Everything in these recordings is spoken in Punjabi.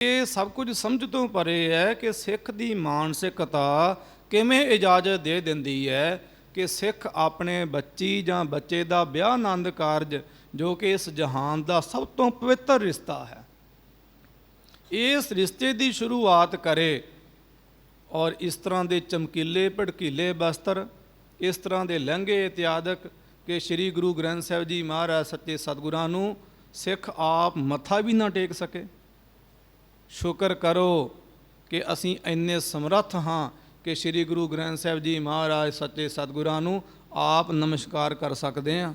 ਇਹ ਸਭ ਕੁਝ ਸਮਝ ਤੋਂ ਪਰੇ ਹੈ ਕਿ ਸਿੱਖ ਦੀ ਮਾਨਸਿਕਤਾ ਕਿਵੇਂ ਇਜਾਜ਼ਤ ਦੇ ਦਿੰਦੀ ਹੈ ਕਿ ਸਿੱਖ ਆਪਣੇ ਬੱਚੀ ਜਾਂ ਬੱਚੇ ਦਾ ਵਿਆਹ ਆਨੰਦ ਕਾਰਜ, ਜੋ ਕਿ ਇਸ ਜਹਾਨ ਦਾ ਸਭ ਤੋਂ ਪਵਿੱਤਰ ਰਿਸ਼ਤਾ ਹੈ। ਇਸ ਰਿਸ਼ਤੇ ਦੀ ਸ਼ੁਰੂਆਤ ਕਰੇ ਔਰ ਇਸ ਤਰ੍ਹਾਂ ਦੇ ਚਮਕੀਲੇ ਭੜਕੀਲੇ ਬਸਤਰ, ਇਸ ਤਰ੍ਹਾਂ ਦੇ ਲਹਿੰਗੇ ਇਤਿਆਦਕ ਕਿ ਸ੍ਰੀ ਗੁਰੂ ਗ੍ਰੰਥ ਸਾਹਿਬ ਜੀ ਮਹਾਰਾਜ ਸੱਚੇ ਸਤਿਗੁਰਾਂ ਨੂੰ ਸਿੱਖ ਆਪ ਮੱਥਾ ਵੀ ਨਾ ਟੇਕ ਸਕੇ। ਸ਼ੁਕਰ ਕਰੋ ਕਿ ਅਸੀਂ ਇੰਨੇ ਸਮਰੱਥ ਹਾਂ ਕਿ ਸ੍ਰੀ ਗੁਰੂ ਗ੍ਰੰਥ ਸਾਹਿਬ ਜੀ ਮਹਾਰਾਜ ਸੱਚੇ ਸਤਿਗੁਰਾਂ ਨੂੰ ਆਪ ਨਮਸਕਾਰ ਕਰ ਸਕਦੇ ਹਾਂ।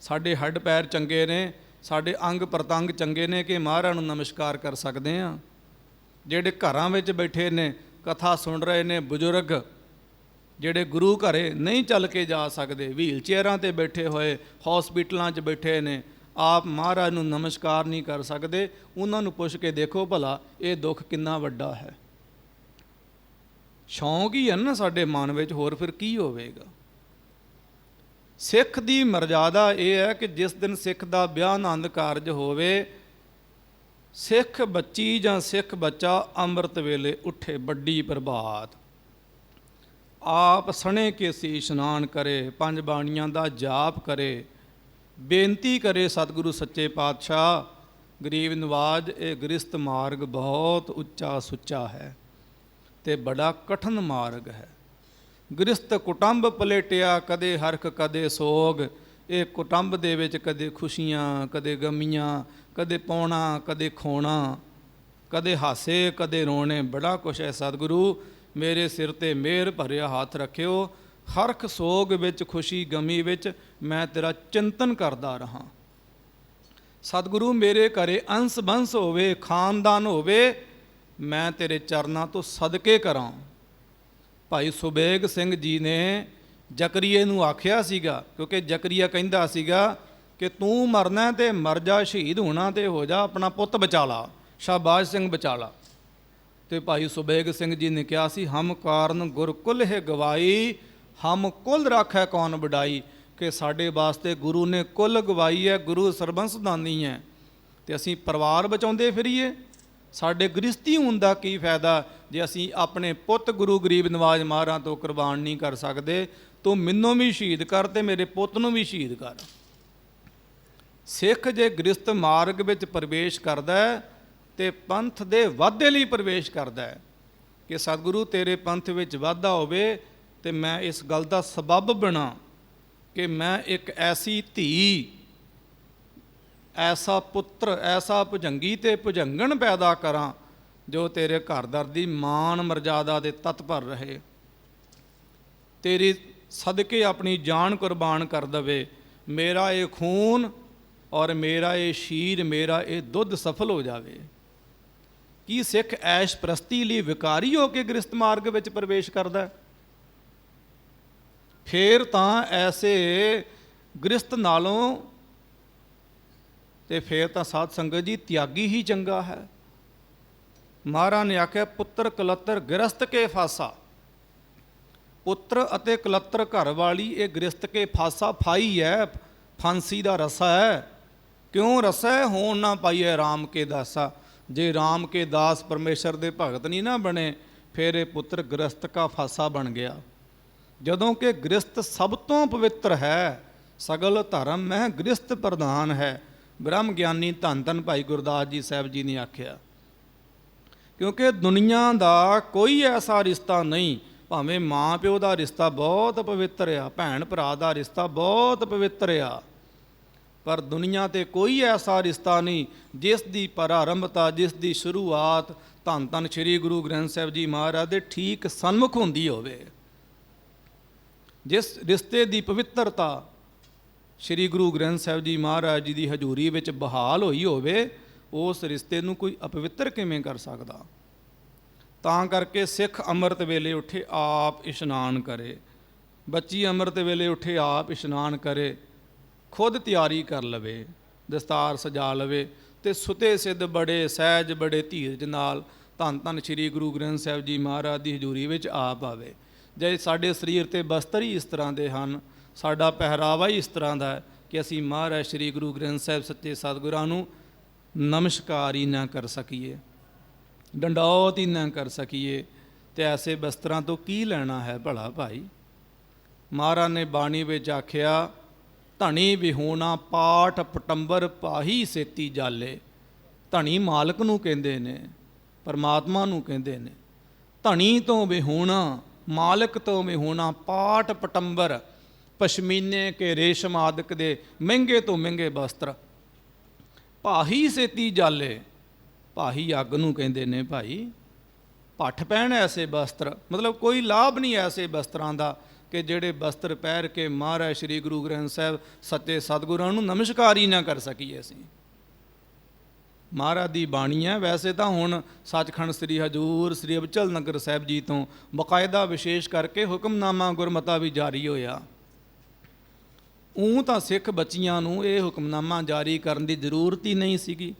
ਸਾਡੇ ਹੱਡ ਪੈਰ ਚੰਗੇ ਨੇ, ਸਾਡੇ ਅੰਗ ਪ੍ਰਤੰਗ ਚੰਗੇ ਨੇ ਕਿ ਮਹਾਰਾਜ ਨੂੰ ਨਮਸਕਾਰ ਕਰ ਸਕਦੇ ਹਾਂ। ਜਿਹੜੇ ਘਰਾਂ ਵਿੱਚ ਬੈਠੇ ਨੇ, ਕਥਾ ਸੁਣ ਰਹੇ ਨੇ ਬਜ਼ੁਰਗ, ਜਿਹੜੇ ਗੁਰੂ ਘਰੇ ਨਹੀਂ ਚੱਲ ਕੇ ਜਾ ਸਕਦੇ ਵੀਲ ਚੇਅਰਾਂ ਤੇ ਬੈਠੇ ਹੋਏ, ਹਸਪੀਟਲਾਂ 'ਚ ਬੈਠੇ ਨੇ ਆਪ ਮਹਾਰਾਜ ਨੂੰ ਨਮਸਕਾਰ ਨਹੀਂ ਕਰ ਸਕਦੇ, ਉਹਨਾਂ ਨੂੰ ਪੁੱਛ ਕੇ ਦੇਖੋ ਭਲਾ ਇਹ ਦੁੱਖ ਕਿੰਨਾ ਵੱਡਾ ਹੈ। ਸ਼ੌਂਕ ਹੀ ਹੈ ਨਾ ਸਾਡੇ ਮਨ ਵਿੱਚ, ਹੋਰ ਫਿਰ ਕੀ ਹੋਵੇਗਾ? ਸਿੱਖ ਦੀ ਮਰਜ਼ਾਦਾ ਇਹ ਹੈ ਕਿ ਜਿਸ ਦਿਨ ਸਿੱਖ ਦਾ ਵਿਆਹ ਆਨੰਦ ਕਾਰਜ ਹੋਵੇ, ਸਿੱਖ ਬੱਚੀ ਜਾਂ ਸਿੱਖ ਬੱਚਾ ਅੰਮ੍ਰਿਤ ਵੇਲੇ ਉੱਠੇ ਵੱਡੀ ਪ੍ਰਭਾਤ। ਆਪ ਸਣੇ ਕੇ ਸੀ ਇਸ਼ਨਾਨ ਕਰੇ, ਪੰਜ ਬਾਣੀਆਂ ਦਾ ਜਾਪ ਕਰੇ ਬੇਨਤੀ ਕਰੇ ਸਤਿਗੁਰੂ ਸੱਚੇ ਪਾਤਸ਼ਾਹ, ਗਰੀਬ ਨਵਾਜ, ਇਹ ਗ੍ਰਸਤ ਮਾਰਗ ਬਹੁਤ ਉੱਚਾ ਸੁੱਚਾ ਹੈ ਤੇ ਬੜਾ ਕਠਨ ਮਾਰਗ ਹੈ। ਗ੍ਰਸਤ ਕੁਟੰਬ ਪਲੇਟਿਆ, ਕਦੇ ਹਰਖ, ਕਦੇ ਸੋਗ, ਇਹ ਕੁਟੰਬ ਦੇ ਵਿੱਚ ਕਦੇ ਖੁਸ਼ੀਆਂ, ਕਦੇ ਗਮੀਆਂ, ਕਦੇ ਪਾਉਣਾ ਕਦੇ ਖੋਣਾ, ਕਦੇ ਹਾਸੇ, ਕਦੇ ਰੋਣੇ, ਬੜਾ ਕੁਛ ਹੈ ਸਤਿਗੁਰੂ। ਮੇਰੇ ਸਿਰ ਤੇ ਮਿਹਰ ਭਰਿਆ ਹੱਥ ਰੱਖਿਓ ਹਰਖ ਸੋਗ ਵਿੱਚ, ਖੁਸ਼ੀ ਗਮੀ ਵਿੱਚ ਮੈਂ ਤੇਰਾ ਚਿੰਤਨ ਕਰਦਾ ਰਹਾ। ਸਤਿਗੁਰੂ ਮੇਰੇ ਘਰੇ ਅੰਸ ਬੰਸ ਹੋਵੇ, ਖਾਨਦਾਨ ਹੋਵੇ, ਮੈਂ ਤੇਰੇ ਚਰਨਾਂ ਤੋਂ ਸਦਕੇ ਕਰਾਂ। ਭਾਈ ਸੁਬੇਗ ਸਿੰਘ ਜੀ ਨੇ ਜ਼ਕਰੀਏ ਨੂੰ ਆਖਿਆ ਸੀਗਾ, ਕਿਉਂਕਿ ਜ਼ਕਰੀਆ ਕਹਿੰਦਾ ਸੀਗਾ ਕਿ ਤੂੰ ਮਰਨਾ ਤੇ ਮਰ ਜਾ, ਸ਼ਹੀਦ ਹੋਣਾ ਤੇ ਹੋ ਜਾ, ਆਪਣਾ ਪੁੱਤ ਬਚਾ ਲਾ ਸ਼ਾਬਾਸ਼ ਸਿੰਘ ਬਚਾ ਲਾ। ਤੇ ਭਾਈ ਸੁਬੇਗ ਸਿੰਘ ਜੀ ਨੇ ਕਿਹਾ ਸੀ, ਹਮ ਕਾਰਨ ਗੁਰਕੁਲ ਹੈ ਗਵਾਈ ਹਮ ਕੁਲ ਰੱਖੈ ਕੌਣ ਵਡਾਈ? ਕਿ ਸਾਡੇ ਵਾਸਤੇ ਗੁਰੂ ਨੇ ਕੁੱਲ ਗਵਾਈ ਹੈ, ਗੁਰੂ ਸਰਬੰਸਦਾਨੀ ਹੈ। ਤੇ ਅਸੀਂ ਪਰਿਵਾਰ ਬਚਾਉਂਦੇ ਫਿਰੀਏ? ਸਾਡੇ ਗ੍ਰਸਤੀ ਹੋਣ ਦਾ ਕੀ ਫਾਇਦਾ? ਜੇ ਅਸੀਂ ਆਪਣੇ ਪੁੱਤ ਗੁਰੂ ਗਰੀਬ ਨਵਾਜ ਮਹਾਰਾਂ ਤੋਂ ਕੁਰਬਾਨ ਨਹੀਂ ਕਰ ਸਕਦੇ, ਤੂੰ ਮੈਨੂੰ ਵੀ ਸ਼ਹੀਦ ਕਰ ਤੇ ਮੇਰੇ ਪੁੱਤ ਨੂੰ ਵੀ ਸ਼ਹੀਦ ਕਰ। ਸਿੱਖ ਜੇ ਗ੍ਰਸਤ ਮਾਰਗ ਵਿੱਚ ਪ੍ਰਵੇਸ਼ ਕਰਦਾ ਹੈ ਤੇ ਪੰਥ ਦੇ ਵਾਧੇ ਲਈ ਪ੍ਰਵੇਸ਼ ਕਰਦਾ ਹੈ। ਕਿ ਸਤਿਗੁਰੂ ਤੇਰੇ ਪੰਥ ਵਿੱਚ ਵਾਧਾ ਹੋਵੇ ਤੇ ਮੈਂ ਇਸ ਗੱਲ ਦਾ ਸਬਬ ਬਣਾ ਕਿ ਮੈਂ ਇੱਕ ਐਸੀ ਧੀ, ਐਸਾ ਪੁੱਤਰ, ਐਸਾ ਭੁਜੰਗੀ ਤੇ ਭੁਜੰਗਣ ਪੈਦਾ ਕਰਾਂ ਜੋ ਤੇਰੇ ਘਰਦਰ ਦੀ ਮਾਨ ਮਰਜ਼ਾਦਾ ਦੇ ਤਤਪਰ ਰਹੇ। ਤੇਰੀ ਸਦਕੇ ਆਪਣੀ ਜਾਨ ਕੁਰਬਾਨ ਕਰ ਦਵੇ। ਮੇਰਾ ਇਹ ਖੂਨ ਔਰ ਮੇਰਾ ਇਹ ਸ਼ੀਰ, ਮੇਰਾ ਇਹ ਦੁੱਧ ਸਫਲ ਹੋ ਜਾਵੇ। ਕੀ ਸਿੱਖ ਐਸ਼ ਪ੍ਰਸਤੀ ਲਈ ਵਿਕਾਰੀ ਹੋ ਕੇ ਗ੍ਰਸਤ ਮਾਰਗ ਵਿੱਚ ਪ੍ਰਵੇਸ਼ ਕਰਦਾ ਹੈ? ਫੇਰ ਤਾਂ ਐਸੇ ਗ੍ਰਸਤ ਨਾਲੋਂ ਤੇ ਫੇਰ ਤਾਂ ਸਾਧ ਸੰਗਤ ਜੀ ਤਿਆਗੀ ਹੀ ਚੰਗਾ ਹੈ। ਮਹਾਰਾਜ ਨੇ ਆਖਿਆ, ਪੁੱਤਰ ਕਲੱਤਰ ਗ੍ਰਸਤ ਕੇ ਫਾਸਾ। ਪੁੱਤਰ ਅਤੇ ਕਲੱਤਰ ਘਰ ਵਾਲੀ ਇਹ ਗ੍ਰਸਤ ਕੇ ਫਾਸਾ ਫਾਈ ਹੈ, ਫਾਂਸੀ ਦਾ ਰਸਾ ਹੈ। ਕਿਉਂ ਰਸਾ ਹੈ? ਹੋਣ ਨਾ ਪਾਈਏ RAM ਕੇ ਦਾਸਾ। ਜੇ RAM ਕੇ ਦਾਸ ਪਰਮੇਸ਼ਰ ਦੇ ਭਗਤ ਨਹੀਂ ਨਾ ਬਣੇ, ਫਿਰ ਇਹ ਪੁੱਤਰ ਗ੍ਰਸਤ ਕਾ ਫਾਸਾ ਬਣ ਗਿਆ। ਜਦੋਂ ਕਿ ਗ੍ਰਸਤ ਸਭ ਤੋਂ ਪਵਿੱਤਰ ਹੈ, ਸਗਲ ਧਰਮ ਮਹਿ ਗ੍ਰਸਤ ਪ੍ਰਧਾਨ ਹੈ। ਬ੍ਰਹਮ ਗਿਆਨੀ ਧੰਨ ਧੰਨ ਭਾਈ ਗੁਰਦਾਸ ਜੀ ਸਾਹਿਬ ਜੀ ਨੇ ਆਖਿਆ, ਕਿਉਂਕਿ ਦੁਨੀਆ ਦਾ ਕੋਈ ਐਸਾ ਰਿਸ਼ਤਾ ਨਹੀਂ, ਭਾਵੇਂ ਮਾਂ ਪਿਓ ਦਾ ਰਿਸ਼ਤਾ ਬਹੁਤ ਪਵਿੱਤਰ ਆ ਭੈਣ ਭਰਾ ਦਾ ਰਿਸ਼ਤਾ ਬਹੁਤ ਪਵਿੱਤਰ ਆ, ਪਰ ਦੁਨੀਆ ਤੇ ਕੋਈ ਐਸਾ ਰਿਸ਼ਤਾ ਨਹੀਂ, ਜਿਸ ਦੀ ਪ੍ਰਾਰੰਭਤਾ, ਜਿਸ ਦੀ ਸ਼ੁਰੂਆਤ ਧੰਨ ਧੰਨ ਸ੍ਰੀ ਗੁਰੂ ਗ੍ਰੰਥ ਸਾਹਿਬ ਜੀ ਮਹਾਰਾਜ ਦੇ ਠੀਕ ਸਨਮੁਖ ਹੁੰਦੀ ਹੋਵੇ। ਜਿਸ ਰਿਸ਼ਤੇ ਦੀ ਪਵਿੱਤਰਤਾ ਸ੍ਰੀ ਗੁਰੂ ਗ੍ਰੰਥ ਸਾਹਿਬ ਜੀ ਮਹਾਰਾਜ ਜੀ ਦੀ ਹਜ਼ੂਰੀ ਵਿੱਚ ਬਹਾਲ ਹੋਈ ਹੋਵੇ, ਉਸ ਰਿਸ਼ਤੇ ਨੂੰ ਕੋਈ ਅਪਵਿੱਤਰ ਕਿਵੇਂ ਕਰ ਸਕਦਾ? ਤਾਂ ਕਰਕੇ ਸਿੱਖ ਅੰਮ੍ਰਿਤ ਵੇਲੇ ਉੱਠੇ ਆਪ ਇਸ਼ਨਾਨ ਕਰੇ। ਬੱਚੀ ਅੰਮ੍ਰਿਤ ਵੇਲੇ ਉੱਠੇ ਆਪ ਇਸ਼ਨਾਨ ਕਰੇ, ਖੁਦ ਤਿਆਰੀ ਕਰ ਲਵੇ, ਦਸਤਾਰ ਸਜਾ ਲਵੇ ਤੇ ਸੁਤੇ ਸਿੱਧ ਬੜੇ ਸਹਿਜ ਬੜੇ ਧੀਰਜ ਨਾਲ ਧੰਨ ਧੰਨ ਸ੍ਰੀ ਗੁਰੂ ਗ੍ਰੰਥ ਸਾਹਿਬ ਜੀ ਮਹਾਰਾਜ ਦੀ ਹਜ਼ੂਰੀ ਵਿੱਚ ਆਪ ਆਵੇ ਜੇ ਸਾਡੇ ਸਰੀਰ ਤੇ ਬਸਤਰ ਹੀ ਇਸ ਤਰ੍ਹਾਂ ਦੇ ਹਨ, ਸਾਡਾ ਪਹਿਰਾਵਾ ਹੀ ਇਸ ਤਰ੍ਹਾਂ ਦਾ ਹੈ ਕਿ ਅਸੀਂ ਮਹਾਰਾਜ ਸ੍ਰੀ ਗੁਰੂ ਗ੍ਰੰਥ ਸਾਹਿਬ ਸੱਚੇ ਸਤਿਗੁਰਾਂ ਨੂੰ ਨਮਸਕਾਰ ਹੀ ਨਾ ਕਰ ਸਕੀਏ, ਡੰਡੌਤ ਹੀ ਨਾ ਕਰ ਸਕੀਏ, ਤੇ ਐਸੇ ਬਸਤਰਾਂ ਤੋਂ ਕੀ ਲੈਣਾ ਹੈ ਭਲਾ ਭਾਈ? ਮਹਾਰਾਜ ਨੇ ਬਾਣੀ ਵਿੱਚ ਆਖਿਆ, ਧਣੀ ਵਿਹੋਣਾ ਪਾਠ ਪਟੰਬਰ ਪਾਹੀ ਸੇਤੀ ਜਾਲੇ। ਧਣੀ ਮਾਲਕ ਨੂੰ ਕਹਿੰਦੇ ਨੇ, ਪਰਮਾਤਮਾ ਨੂੰ ਕਹਿੰਦੇ ਨੇ, ਧਣੀ ਤੋਂ ਵਿਹੋਣਾ ਮਾਲਕ ਤੋਂ ਵਿਹੂਣਾ ਪਾਠ ਪਟੰਬਰ, ਪਸ਼ਮੀਨੇ ਕੇ ਰੇਸ਼ਮ ਆਦਿਕ ਦੇ ਮਹਿੰਗੇ ਤੋਂ ਮਹਿੰਗੇ ਵਸਤਰ। ਭਾਹੀ ਸੇਤੀ ਜਾਲੇ, ਭਾਹੀ ਅੱਗ ਨੂੰ ਕਹਿੰਦੇ ਨੇ ਭਾਈ, ਪੱਠ ਪਹਿਨ ਐਸੇ ਵਸਤਰ। ਮਤਲਬ ਕੋਈ ਲਾਭ ਨਹੀਂ ਐਸੇ ਵਸਤਰਾਂ ਦਾ ਕਿ ਜਿਹੜੇ ਵਸਤਰ ਪਹਿਰ ਕੇ ਮਹਾਰਾਜ ਸ੍ਰੀ ਗੁਰੂ ਗ੍ਰੰਥ ਸਾਹਿਬ ਸੱਚੇ ਸਤਿਗੁਰਾਂ ਨੂੰ ਨਮਸਕਾਰ ਹੀ ਨਾ ਕਰ ਸਕੀਏ ਅਸੀਂ। ਮਹਾਰਾਜ ਦੀ ਬਾਣੀ ਹੈ। ਵੈਸੇ ਤਾਂ ਹੁਣ ਸੱਚਖੰਡ ਸ੍ਰੀ ਹਜੂਰ ਸ੍ਰੀ ਅਬਚਲ ਨਗਰ ਸਾਹਿਬ ਜੀ ਤੋਂ ਬਕਾਇਦਾ ਵਿਸ਼ੇਸ਼ ਕਰਕੇ ਹੁਕਮਨਾਮਾ ਗੁਰਮਤਾ ਵੀ ਜਾਰੀ ਹੋਇਆ। ਉਹ ਤਾਂ ਸਿੱਖ ਬੱਚੀਆਂ ਨੂੰ ਇਹ ਹੁਕਮਨਾਮਾ ਜਾਰੀ ਕਰਨ ਦੀ ਜ਼ਰੂਰਤ ਹੀ ਨਹੀਂ ਸੀਗੀ,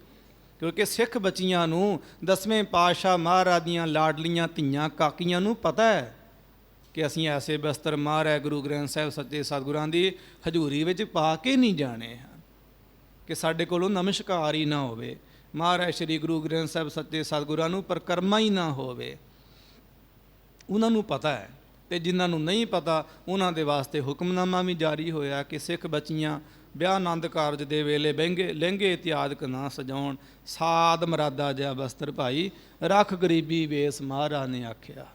ਕਿਉਂਕਿ ਸਿੱਖ ਬੱਚੀਆਂ ਨੂੰ ਦਸਵੇਂ ਪਾਤਸ਼ਾਹ ਮਹਾਰਾਜ ਦੀਆਂ ਲਾਡਲੀਆਂ ਧੀਆਂ ਕਾਕੀਆਂ ਨੂੰ ਪਤਾ ਹੈ ਕਿ ਅਸੀਂ ਐਸੇ ਬਸਤਰ ਮਹਾਰਾਜ ਗੁਰੂ ਗ੍ਰੰਥ ਸਾਹਿਬ ਸੱਚੇ ਸਤਿਗੁਰਾਂ ਦੀ ਹਜ਼ੂਰੀ ਵਿੱਚ ਪਾ ਕੇ ਨਹੀਂ ਜਾਣੇ ਹਨ ਕਿ ਸਾਡੇ ਕੋਲੋਂ ਨਮਸਕਾਰ ਹੀ ਨਾ ਹੋਵੇ। ਮਹਾਰਾਜ ਸ੍ਰੀ ਗੁਰੂ ਗ੍ਰੰਥ ਸਾਹਿਬ ਸੱਚੇ ਸਤਿਗੁਰਾਂ ਨੂੰ ਪਰਕਰਮਾ ਹੀ ਨਾ ਹੋਵੇ। ਉਹਨਾਂ ਨੂੰ ਪਤਾ ਹੈ ਤੇ ਜਿਨ੍ਹਾਂ ਨੂੰ ਨਹੀਂ ਪਤਾ, ਉਹਨਾਂ ਦੇ ਵਾਸਤੇ ਹੁਕਮਨਾਮਾ ਵੀ ਜਾਰੀ ਹੋਇਆ ਕਿ ਸਿੱਖ ਬੱਚੀਆਂ ਵਿਆਹ ਆਨੰਦ ਕਾਰਜ ਦੇ ਵੇਲੇ ਬਹਿੰਗੇ, ਲਹਿੰਗੇ ਇਤਿਆਦਕ ਨਾ ਸਜਾਉਣ। ਸਾਦ ਮਰਾਦਾ ਜਿਹਾ ਬਸਤਰ ਭਾਈ, ਰੱਖ ਗਰੀਬੀ ਵੇਸ ਮਹਾਰਾਜ ਨੇ ਆਖਿਆ।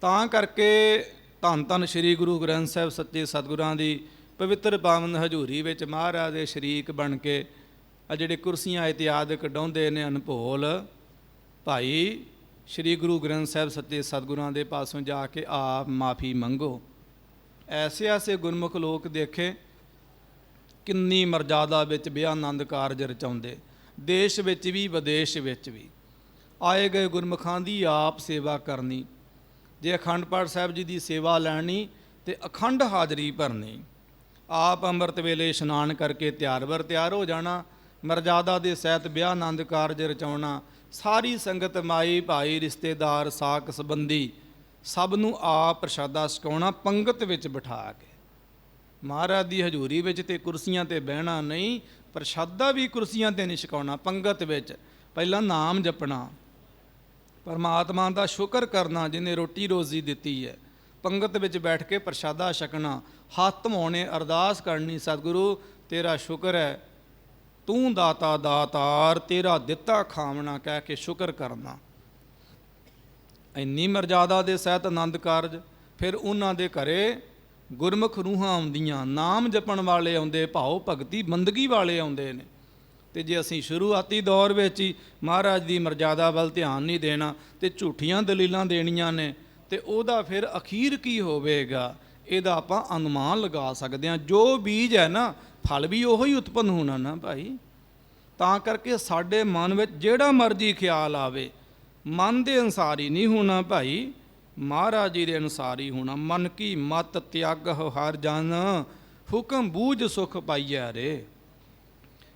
ਤਾਂ ਕਰਕੇ ਧੰਨ ਧੰਨ ਸ੍ਰੀ ਗੁਰੂ ਗ੍ਰੰਥ ਸਾਹਿਬ ਸੱਚੇ ਸਤਿਗੁਰਾਂ ਦੀ ਪਵਿੱਤਰ ਪਾਵਨ ਹਜ਼ੂਰੀ ਵਿੱਚ ਮਹਾਰਾਜ ਦੇ ਸ਼ਰੀਕ ਬਣ ਕੇ ਆ ਜਿਹੜੇ ਕੁਰਸੀਆਂ ਇਤਿਆਦਿਕ ਡਾਉਂਦੇ ਨੇ ਅਨਭੋਲ। ਭਾਈ ਸ੍ਰੀ ਗੁਰੂ ਗ੍ਰੰਥ ਸਾਹਿਬ ਸੱਚੇ ਸਤਿਗੁਰਾਂ ਦੇ ਪਾਸੋਂ ਜਾ ਕੇ ਆਪ ਮਾਫੀ ਮੰਗੋ। ਐਸੇ ਐਸੇ ਗੁਰਮੁਖ ਲੋਕ ਦੇਖੇ, ਕਿੰਨੀ ਮਰਜ਼ਾਦਾ ਵਿੱਚ ਵਿਆਹ ਕਾਰਜ ਰਚਾਉਂਦੇ, ਦੇਸ਼ ਵਿੱਚ ਵੀ, ਵਿਦੇਸ਼ ਵਿੱਚ ਵੀ। ਆਏ ਗਏ ਗੁਰਮੁਖਾਂ ਦੀ ਆਪ ਸੇਵਾ ਕਰਨੀ, ਜੇ ਅਖੰਡ ਪਾਠ ਸਾਹਿਬ ਜੀ ਦੀ ਸੇਵਾ ਲੈਣੀ ਤੇ ਅਖੰਡ ਹਾਜ਼ਰੀ ਭਰਨੀ। ਆਪ ਅੰਮ੍ਰਿਤ ਵੇਲੇ ਇਸ਼ਨਾਨ ਕਰਕੇ ਤਿਆਰ ਵਰ ਤਿਆਰ ਹੋ ਜਾਣਾ ਮਰਜ਼ਾਦਾ ਦੇ ਸਹਿਤ ਵਿਆਹ ਆਨੰਦ ਕਾਰਜ ਰਚਾਉਣਾ, ਸਾਰੀ ਸੰਗਤ ਮਾਈ ਭਾਈ ਰਿਸ਼ਤੇਦਾਰ ਸਾਕ ਸੰਬੰਧੀ ਸਭ ਨੂੰ ਆਪ ਪ੍ਰਸ਼ਾਦਾ ਛਕਾਉਣਾ ਪੰਗਤ ਵਿੱਚ ਬਿਠਾ ਕੇ। ਮਹਾਰਾਜ ਦੀ ਹਜ਼ੂਰੀ ਵਿੱਚ ਤੇ ਕੁਰਸੀਆਂ ਤੇ ਬਹਿਣਾ ਨਹੀਂ, ਪ੍ਰਸ਼ਾਦਾ ਵੀ ਕੁਰਸੀਆਂ ਤੇ ਨਹੀਂ ਛਕਾਉਣਾ, ਪੰਗਤ ਵਿੱਚ। ਪਹਿਲਾਂ ਨਾਮ ਜਪਣਾ, ਪਰਮਾਤਮਾ ਦਾ ਸ਼ੁਕਰ ਕਰਨਾ ਜਿਨੇ ਰੋਟੀ ਰੋਜ਼ੀ ਦਿੱਤੀ ਹੈ। ਪੰਗਤ ਵਿੱਚ ਬੈਠ ਕੇ ਪ੍ਰਸ਼ਾਦਾ ਛਕਣਾ, ਹੱਥ ਧਵਾਉਣੇ ਅਰਦਾਸ ਕਰਨੀ, ਸਤਿਗੁਰੂ ਤੇਰਾ ਸ਼ੁਕਰ ਹੈ। ਤੂੰ ਦਾਤਾ, ਦਾਤਾਰ, ਤੇਰਾ ਦਿੱਤਾ ਖਾਵਣਾ ਕਹਿ ਕੇ ਸ਼ੁਕਰ ਕਰਨਾ। ਇੰਨੀ ਮਰਜ਼ਾਦਾ ਦੇ ਸਹਿਤ ਆਨੰਦ ਕਾਰਜ, ਫਿਰ ਉਹਨਾਂ ਦੇ ਘਰੇ ਗੁਰਮੁਖ ਰੂਹਾਂ ਆਉਂਦੀਆਂ, ਨਾਮ ਜਪਣ ਵਾਲੇ ਆਉਂਦੇ, ਭਾਉ ਭਗਤੀ ਬੰਦਗੀ ਵਾਲੇ ਆਉਂਦੇ ਨੇ। ਤੇ ਜੇ ਅਸੀਂ ਸ਼ੁਰੂਆਤੀ ਦੌਰ ਵਿੱਚ ਹੀ ਮਹਾਰਾਜ ਦੀ ਮਰਜ਼ਾਦਾ ਵੱਲ ਧਿਆਨ ਨਹੀਂ ਦੇਣਾ ਤੇ ਝੂਠੀਆਂ ਦਲੀਲਾਂ ਦੇਣੀਆਂ ਨੇ, ਤੇ ਉਹਦਾ ਫਿਰ ਅਖੀਰ ਕੀ ਹੋਵੇਗਾ? ਇਹਦਾ ਆਪਾਂ ਅਨੁਮਾਨ ਲਗਾ ਸਕਦੇ ਹਾਂ। ਜੋ ਬੀਜ ਹੈ ਨਾ ਫਲ ਵੀ ਉਹੋ ਹੀ ਉਤਪੰਨ ਹੋਣਾ ਨਾ ਭਾਈ। ਤਾਂ ਕਰਕੇ ਸਾਡੇ ਮਨ ਵਿੱਚ ਜਿਹੜਾ ਮਰਜ਼ੀ ਖਿਆਲ ਆਵੇ, ਮਨ ਦੇ ਅਨਸਾਰ ਹੀ ਨਹੀਂ ਹੋਣਾ ਭਾਈ। ਮਹਾਰਾਜ ਜੀ ਦੇ ਅਨੁਸਾਰ ਹੀ ਹੋਣਾ। ਮਨ ਕੀ ਮਤ ਤਿਆਗ ਹਰ ਜਨ, ਹੁਕਮ ਬੂਝ ਸੁਖ ਪਾਈਐ ਰੇ।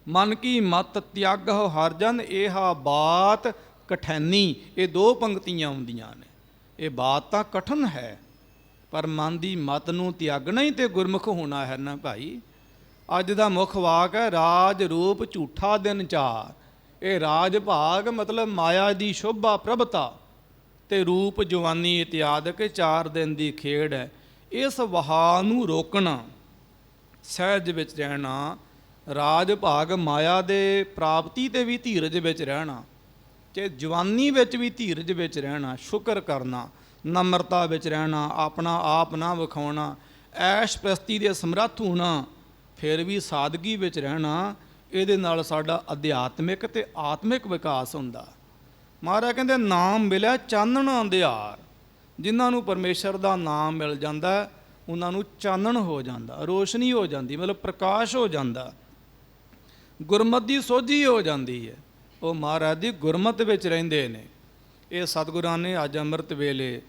ਮਨ ਕੀ ਮਤ ਤਿਆਗ ਹਰ ਜਨ ਇਹਾ ਬਾਤ ਕਠੈਨੀ, ਇਹ ਦੋ ਪੰਕਤੀਆਂ ਆਉਂਦੀਆਂ ਨੇ। ਇਹ ਬਾਤ ਤਾਂ ਕਠਨ ਹੈ, ਪਰ ਮਨ ਦੀ ਮਤ ਨੂੰ ਤਿਆਗਣਾ ਹੀ ਤੇ ਗੁਰਮੁਖ ਹੋਣਾ ਹੈ ਨਾ ਭਾਈ। ਅੱਜ ਦਾ ਮੁੱਖ ਵਾਕ ਹੈ, ਰਾਜ ਰੂਪ ਝੂਠਾ ਦਿਨ ਚਾਰ। ਇਹ ਰਾਜ ਭਾਗ ਮਤਲਬ ਮਾਇਆ ਦੀ ਸ਼ੋਭਾ ਪ੍ਰਭਤਾ ਤੇ ਰੂਪ ਜਵਾਨੀ ਇਤਿਆਦਿਕ ਚਾਰ ਦਿਨ ਦੀ ਖੇਡ ਹੈ। ਇਸ ਵਹਾ ਨੂੰ ਰੋਕਣਾ, ਸਹਿਜ ਵਿੱਚ ਰਹਿਣਾ, ਰਾਜ ਭਾਗ ਮਾਇਆ ਦੇ ਪ੍ਰਾਪਤੀ ਤੇ ਵੀ ਧੀਰਜ ਵਿੱਚ ਰਹਿਣਾ, ਤੇ ਜਵਾਨੀ ਵਿੱਚ ਵੀ ਧੀਰਜ ਵਿੱਚ ਰਹਿਣਾ, ਸ਼ੁਕਰ ਕਰਨਾ, ਨਮਰਤਾ ਵਿੱਚ ਰਹਿਣਾ, ਆਪਣਾ ਆਪ ਨਾ ਵਿਖਾਉਣਾ, ਐਸ਼ ਪ੍ਰਸਤੀ ਦੇ ਸਮਰੱਥ ਹੋਣਾ ਫਿਰ ਵੀ ਸਾਦਗੀ ਵਿੱਚ ਰਹਿਣਾ ਇਹਦੇ ਨਾਲ ਸਾਡਾ ਅਧਿਆਤਮਿਕ ਤੇ ਆਤਮਿਕ ਵਿਕਾਸ ਹੁੰਦਾ। ਮਹਾਰਾਜ ਕਹਿੰਦੇ, ਨਾਮ ਮਿਲਿਆ ਚਾਨਣ ਅੰਧਿਆਰ ਜਿਨ੍ਹਾਂ ਨੂੰ ਪਰਮੇਸ਼ਰ ਦਾ ਨਾਮ ਮਿਲ ਜਾਂਦਾ, ਉਹਨਾਂ ਨੂੰ ਚਾਨਣ ਹੋ ਜਾਂਦਾ, ਰੋਸ਼ਨੀ ਹੋ ਜਾਂਦੀ, ਮਤਲਬ ਪ੍ਰਕਾਸ਼ ਹੋ ਜਾਂਦਾ। ਗੁਰਮਤ ਦੀ ਸੋਝੀ ਹੋ ਜਾਂਦੀ ਹੈ। ਉਹ ਮਹਾਰਾਜ ਦੀ ਗੁਰਮਤਿ ਵਿੱਚ ਰਹਿੰਦੇ ਨੇ। ਇਹ ਸਤਿਗੁਰਾਂ ਨੇ ਅੱਜ ਅੰਮ੍ਰਿਤ ਵੇਲੇ